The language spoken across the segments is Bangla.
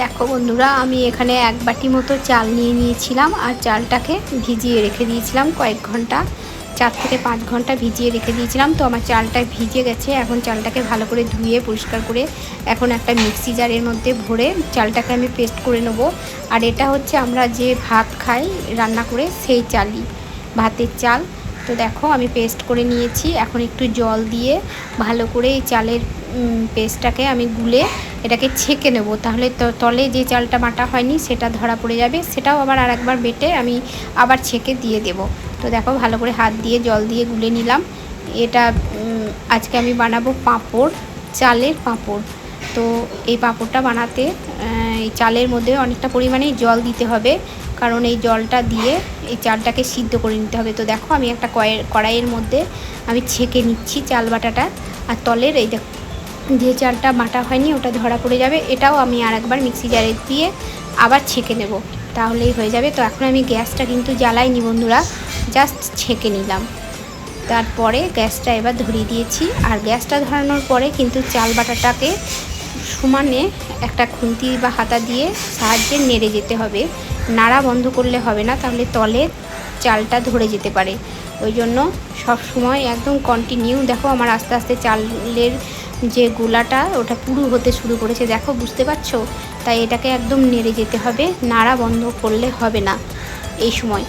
দেখো বন্ধুরা, আমি এখানে এক বাটি মতো চাল নিয়ে নিয়েছিলাম আর চালটাকে ভিজিয়ে রেখে দিয়েছিলাম কয়েক ঘণ্টা। চার থেকে পাঁচ ঘণ্টা ভিজিয়ে রেখে দিয়েছিলাম। তো আমার চালটা ভিজে গেছে। এখন চালটাকে ভালো করে ধুয়ে, পরিষ্কার করে এখন একটা মিক্সি জারের মধ্যে ভরে চালটাকে আমি পেস্ট করে নেব। আর এটা হচ্ছে আমরা যে ভাত খাই, রান্না করে সেই চালই, ভাতের চাল। তো দেখো, আমি পেস্ট করে নিয়েছি। এখন একটু জল দিয়ে ভালো করে এই চালের পেস্টটাকে আমি গুলে এটাকে ছেঁকে নেব। তাহলে তলে যে চালটা মাটা হয়নি, সেটা ধরা পড়ে যাবে। সেটাও আবার আর একবার বেটে আমি আবার ছেঁকে দিয়ে দেব। তো দেখো, ভালো করে হাত দিয়ে জল দিয়ে গুলে নিলাম। এটা আজকে আমি বানাবো পাঁপড়, চালের পাঁপড়। তো এই পাঁপড়টা বানাতে এই চালের মধ্যে অনেকটা পরিমাণে জল দিতে হবে। কারণ এই জলটা দিয়ে এই চালটাকে সিদ্ধ করে নিতে হবে। তো দেখো আমি একটা কড়াইয়ের মধ্যে আমি ছেঁকে নিচ্ছি চাল বাটাটা। আর তলের এই দেখো যে চালটা বাটা হয়নি ওটা ধরা পড়ে যাবে। এটাও আমি আর একবার মিক্সি জারে দিয়ে আবার ছেঁকে নেব। তাহলেই হয়ে যাবে। তো এখন আমি গ্যাসটা কিন্তু জ্বালাইনি বন্ধুরা, জাস্ট ছেঁকে নিলাম। তারপরে গ্যাসটা এবার ধরিয়ে দিয়েছি। আর গ্যাসটা ধরানোর পরে কিন্তু চাল বাটাটাকে সমানে একটা খুন্তি বা হাতা দিয়ে সাহায্যে নেড়ে যেতে হবে। নাড়া বন্ধ করলে হবে না, তাহলে তলে চালটা ধরে যেতে পারে। ওই জন্য সব সময় একদম কন্টিনিউ দেখো আমার আস্তে আস্তে চালের যে গোলাটা, ওটা পুরু হতে শুরু করেছে। দেখো, বুঝতে পারছ? তাই এটাকে একদম নেড়ে যেতে হবে। নাড়া বন্ধ করলে হবে না এই সময়।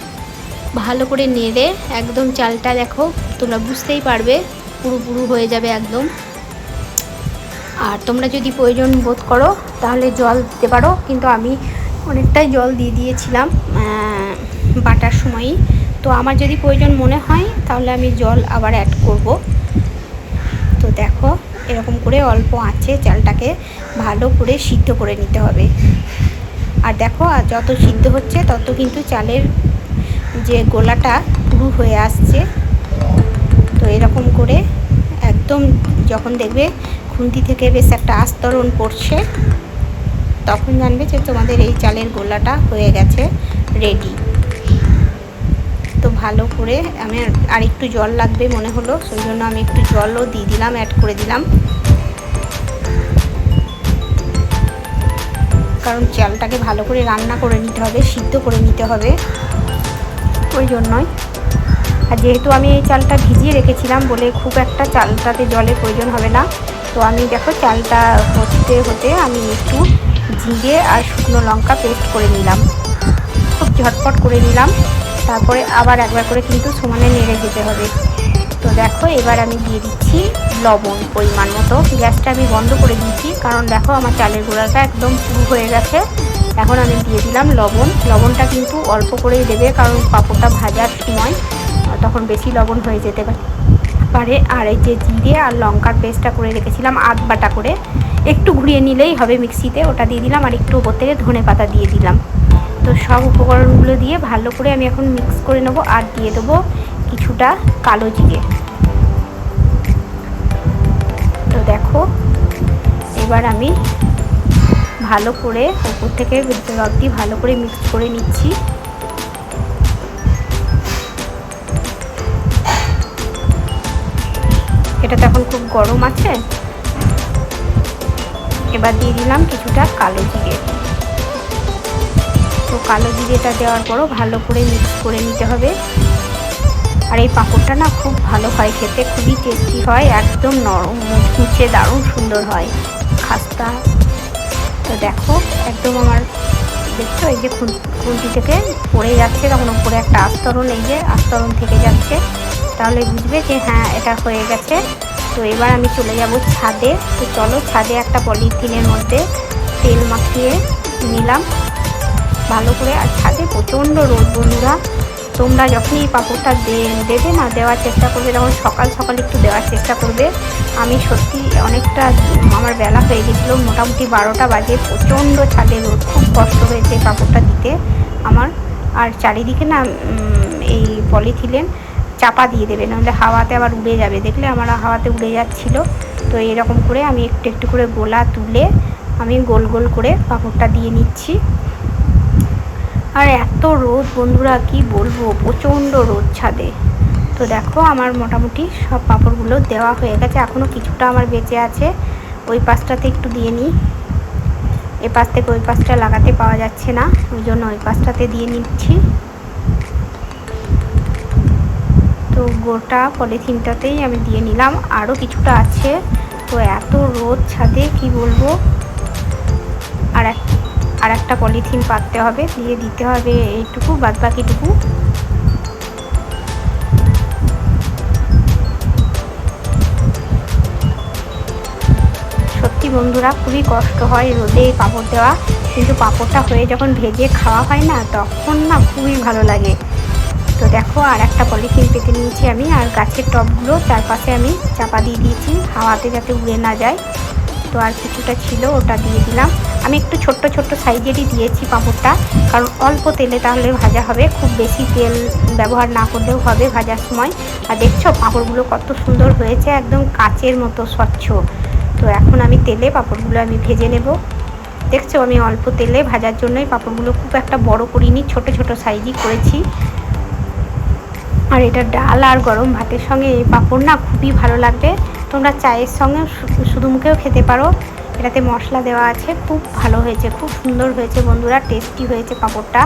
ভালো করে নেড়ে একদম চালটা দেখো, তোমরা বুঝতেই পারবে, পুরু পুরু হয়ে যাবে একদম। আর তোমরা যদি প্রয়োজন বোধ করো, তাহলে জল দিতে পারো। কিন্তু আমি অনেকটাই জল দিয়ে দিয়েছিলাম বাটার সময়ই। তো আমার যদি প্রয়োজন মনে হয়, তাহলে আমি জল আবার অ্যাড করব। তো দেখো, এরকম করে অল্প আঁচে চালটাকে ভালো করে সিদ্ধ করে নিতে হবে। আর দেখো, আর যত সিদ্ধ হচ্ছে, তত কিন্তু চালের যে গোলাটা পুরু হয়ে আসছে। তো এরকম করে একদম যখন দেখবে খুন্তি থেকে বেশ একটা আস্তরণ পড়ছে তখন জানবে যে তোমাদের এই চালের গোলাটা হয়ে গেছে রেডি তো ভালো করে আমি আর একটু জল লাগবে মনে হলো, সেই জন্য আমি একটু জলও দিয়ে দিলাম অ্যাড করে দিলাম। কারণ চালটাকে ভালো করে রান্না করে নিতে হবে, সিদ্ধ করে নিতে হবে। ওই জন্যই। আর যেহেতু আমি এই চালটা ভিজিয়ে রেখেছিলাম বলে খুব একটা চালটাতে জলের প্রয়োজন হবে না, তো আমি দেখো চালটা হতে হতে আমি একটু জিরে আর শুকনো লঙ্কা পেস্ট করে নিলাম। খুব ঝটপট করে নিলাম। তারপরে আবার একবার করে কিন্তু সমানে নেড়ে যেতে হবে। তো দেখো, এবার আমি দিয়ে দিচ্ছি লবণ পরিমাণ মতো। গ্যাসটা আমি বন্ধ করে দিয়েছি, কারণ দেখো আমার চালের গোড়াটা একদম পুরু হয়ে গেছে। এখন আমি দিয়ে দিলাম লবণ। লবণটা কিন্তু অল্প করেই দেবে, কারণ পাঁপড়টা ভাজার সময় তখন বেশি লবণ হয়ে যেতে পারে আর এই যে জিরে আর লঙ্কার পেস্টটা করে রেখেছিলাম আধ বাটা করে। একটু ঘুরিয়ে নিলেই হবে মিক্সিতে, ওটা দিয়ে দিলাম আর একটু ওপর থেকে ধনে পাতা দিয়ে দিলাম। তো সব উপকরণগুলো দিয়ে ভালো করে আমি এখন মিক্স করে নেব আর দিয়ে দেবো কিছুটা কালো জিরে। তো দেখো, এবার আমি ভালো করে উপর থেকে অবধি ভালো করে মিক্স করে নিচ্ছি। এটা তো এখন খুব গরম আছে। এবার দিয়ে দিলাম কিছুটা কালো জিরে। তো কালো জিরেটা দেওয়ার পরও ভালো করে মিক্স করে নিতে হবে। আর এই পাঁপড়টা না খুব ভালো হয় খেতে, খুবই টেস্টি হয়, একদম নরম, মুচমুচে দারুণ সুন্দর হয়। খাস্তা। তো দেখো, একদম আমার দেখছ, এই যে খুন্তি থেকে পড়ে যাচ্ছে তখন উপরে একটা আস্তরণ, এই যে আস্তরণ থেকে যাচ্ছে। তাহলে বুঝবে যে হ্যাঁ এটা হয়ে গেছে। তো এবার আমি চলে যাব ছাদে। তো চলো ছাদে একটা পলিথিনের মধ্যে তেল মাখিয়ে নিলাম ভালো করে। আর ছাদে প্রচণ্ড রোদ বন্ধুরা। তোমরা যখনই এই পাঁপড়টা দেবে না, দেওয়ার চেষ্টা করবে, তখন সকাল সকাল একটু দেওয়ার চেষ্টা করবে। আমি সত্যি অনেকটা আমার বেলা হয়ে গেছিল, মোটামুটি বারোটা বাজে। প্রচণ্ড ছাদে রোদ, খুব কষ্ট হয়েছে পাঁপড়টা দিতে আমার। আর চারিদিকে না এই পলিথিলেন চাপা দিয়ে দেবে, নাহলে হাওয়াতে আবার উড়ে যাবে। দেখলে আমার হাওয়াতে উড়ে যাচ্ছিল। তো এরকম করে আমি একটু একটু করে গোলা তুলে আমি গোল গোল করে পাঁপড়টা দিয়ে নিচ্ছি। আর এত রোদ বন্ধুরা, কি বলব? প্রচণ্ড রোদ ছাদে। তো দেখো, আমার মোটামুটি সব পাঁপড়গুলো দেওয়া হয়ে গেছে। এখনও কিছুটা আমার বেঁচে আছে। ওই পাশটাতে একটু দিয়ে নিই। এ পাশ থেকে ওই পাশটা লাগাতে পাওয়া যাচ্ছে না। ওই জন্য ওই পাশটাতে দিয়ে নিচ্ছি। গোটা পলিথিনটাতেই আমি দিয়ে নিলাম। আরও কিছুটা আছে। তো এত রোদ ছাদে, কি বলব? আর এক, আর একটা পলিথিন পাততে হবে, দিয়ে দিতে হবে এইটুকু বাদ বাকিটুকু সত্যি বন্ধুরা, খুবই কষ্ট হয় রোদে পাঁপড় দেওয়া। কিন্তু পাঁপড়টা হয়ে যখন ভেজে খাওয়া হয় না, তখন না খুবই ভালো লাগে। তো দেখো, আর একটা পলিথিন পেতে নিয়েছি আমি, আর গাছের টবগুলো চারপাশে আমি চাপা দিয়ে দিয়েছি, হাওয়াতে যাতে উড়ে না যায়। তো আর কিছুটা ছিল, ওটা দিয়ে দিলাম। আমি একটু ছোট্ট ছোট্ট সাইজেরই দিয়েছি পাঁপড়টা, কারণ অল্প তেলে তাহলে ভাজা হবে, খুব বেশি তেল ব্যবহার না করলেও হবে ভাজার সময়। আর দেখছ, পাঁপড়গুলো কত সুন্দর হয়েছে, একদম কাচের মতো স্বচ্ছ। তো এখন আমি তেলে পাঁপড়গুলো আমি ভেজে নেব। দেখছ, আমি অল্প তেলে ভাজার জন্যই পাঁপড়গুলো খুব একটা বড় করিনি, ছোট ছোট সাইজই করেছি। আর এটা ডাল আর গরম ভাতের সঙ্গে এই পাঁপড় না খুবই ভালো লাগবে। তোমরা চায়ের সঙ্গে শুধু মুখেও খেতে পারো। এটাতে মশলা দেওয়া আছে, খুব ভালো হয়েছে, খুব সুন্দর হয়েছে বন্ধুরা, টেস্টি হয়েছে পাঁপড়টা।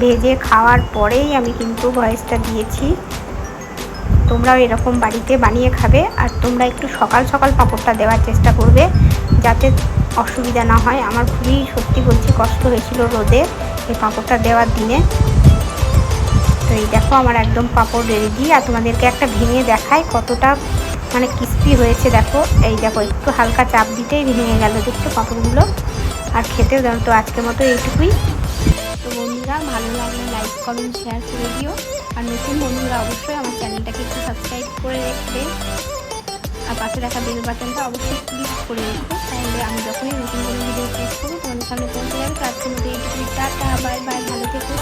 ভেজে খাওয়ার পরেই আমি কিন্তু ভয়েসটা দিয়েছি। তোমরাও এরকম বাড়িতে বানিয়ে খাবে আর তোমরা একটু সকাল সকাল পাঁপড়টা দেওয়ার চেষ্টা করবে, যাতে অসুবিধা না হয়। আমার খুবই সত্যি বলছি, কষ্ট হয়েছিল রোদে এই পাঁপড়টা দেওয়ার দিনে। তো এই দেখো আমার একদম পাঁপড় রেডি আর তোমাদেরকে একটা ভেঙে দেখায় কতটা মানে ক্রিস্পি হয়েছে, দেখো। এই দেখো, একটু হালকা চাপ দিতেই ভেঙে গেল দেখছ পাঁপড়গুলো। আর খেতেও দাম তো আজকের মতো এইটুকুই। তো বন্ধুরা, ভালো লাগলে লাইক কমেন্ট শেয়ার করে দিও। আর নতুন বন্ধুরা অবশ্যই আমার চ্যানেলটাকে একটু সাবস্ক্রাইব করে রাখবে আর পাশে রাখা বেল বাটনটা অবশ্যই ক্লিক করে রেখো। তাহলে আমি যখনই নতুন কোনো ভিডিও পোস্ট করব, তোমাদের সামনে পৌঁছে যাবে। তো আজকের মতো এইটুকুই। টাটা বাই বাই ভালো থেকো।